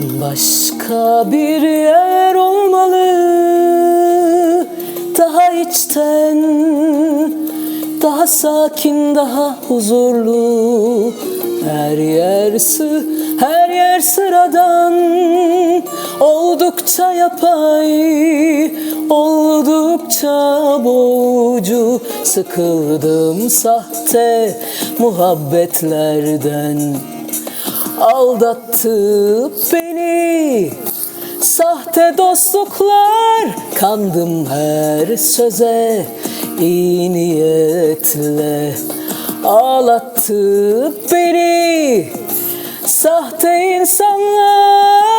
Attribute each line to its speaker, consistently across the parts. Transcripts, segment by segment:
Speaker 1: Başka bir yer olmalı. Daha içten Daha sakin, daha huzurlu. Her yer her yer sıradan. Oldukça yapay Oldukça boğucu. Sıkıldım sahte muhabbetlerden Aldattı beni. Sahte dostluklar Kandım her söze. İyi niyetle Ağlattı beni. Sahte insanlar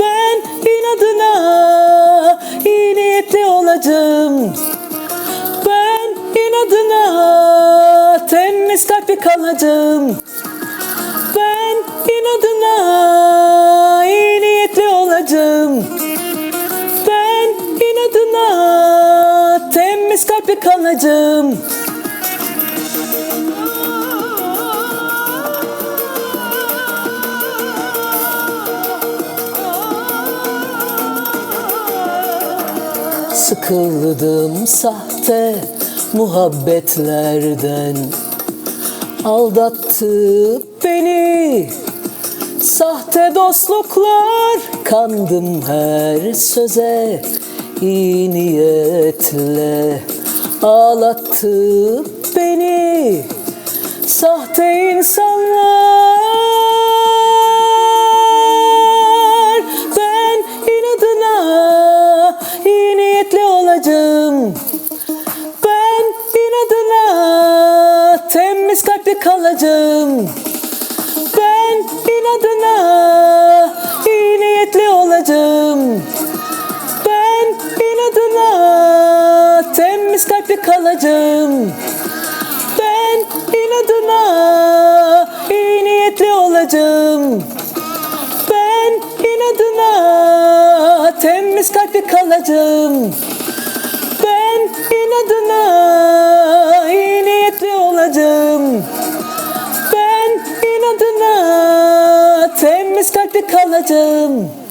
Speaker 1: Ben inadına iyi niyetli olacağım kalacağım. Ben inadına iyi niyetli olacağım. Ben inadına temiz kalpli kalacağım. Sıkıldım sahte muhabbetlerden Aldattı beni. Sahte dostluklar Kandım her söze. İyi niyetle Ağlattı beni. Sahte insanlar kalacağım Ben inadına iyi niyetli olacağım Ben inadına temiz kalpli kalacağım ben inadına iyi niyetli olacağım. Ben inadına temiz kalpli kalacağım. Ben inadına iyi niyetli olacağım. Kalacağım.